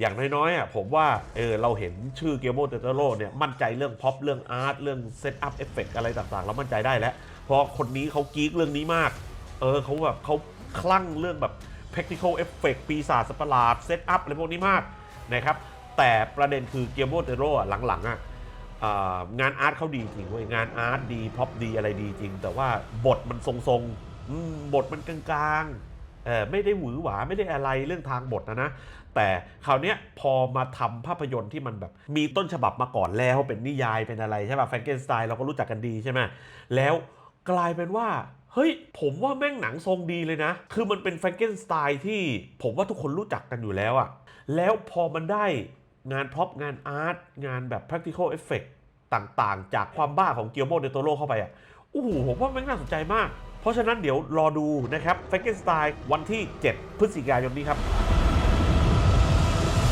อย่างน้อยๆอะผมว่าเออเราเห็นชื่อเกโมเตโตโรเนี่ยมั่นใจเรื่องพ็อปเรื่องอาร์ตเรื่องเซตอัพเอฟเฟกอะไรต่างๆเรามั่นใจได้แล้ว เพราะคนนี้เขากีกเรื่องนี้มาก เออเขาแบบเขาคลั่งเรื่องแบบ practical effect ปีศาจสตว์ประหลาดเซตอัพอะไรพวกนี้มากนะครับแต่ประเด็นคือเกโมเตโรหลังๆอะงานอาร์ตเขาดีจริงเว้ยงานอาร์ตดีพ็อปดีอะไรดีจริง แต่ว่าบทมันทรงๆบทมันกลางๆ ไม่ได้หวือหวาไม่ได้อะไรเรื่องทางบทนะนะ แต่คราวนี้พอมาทำภาพยนตร์ที่มันแบบ มีต้นฉบับมาก่อนแล้วเป็นนิยายเป็นอะไรใช่ป่ะแฟรงเกนสไตน์เราก็รู้จักกันดีใช่ไหมแล้วกลายเป็นว่าเฮ้ย ผมว่าแม่งหนังทรงดีเลยนะ คือมันเป็นแฟรงเกนสไตน์ที่ผมว่าทุกคนรู้จักกันอยู่แล้วอะแล้วพอมันได้งานพร็อพงานอาร์ตงานแบบ practical effect ต่างๆ จากความบ้าของเกียวโมเดโตโรเข้าไปอะโอ้โหผมว่าแม่งน่าสนใจมาก เพราะฉะนั้นเดี๋ยวรอดูนะครับแฟกเกนสไตล์วันที่ 7 พฤศจิกายนนี้ครับ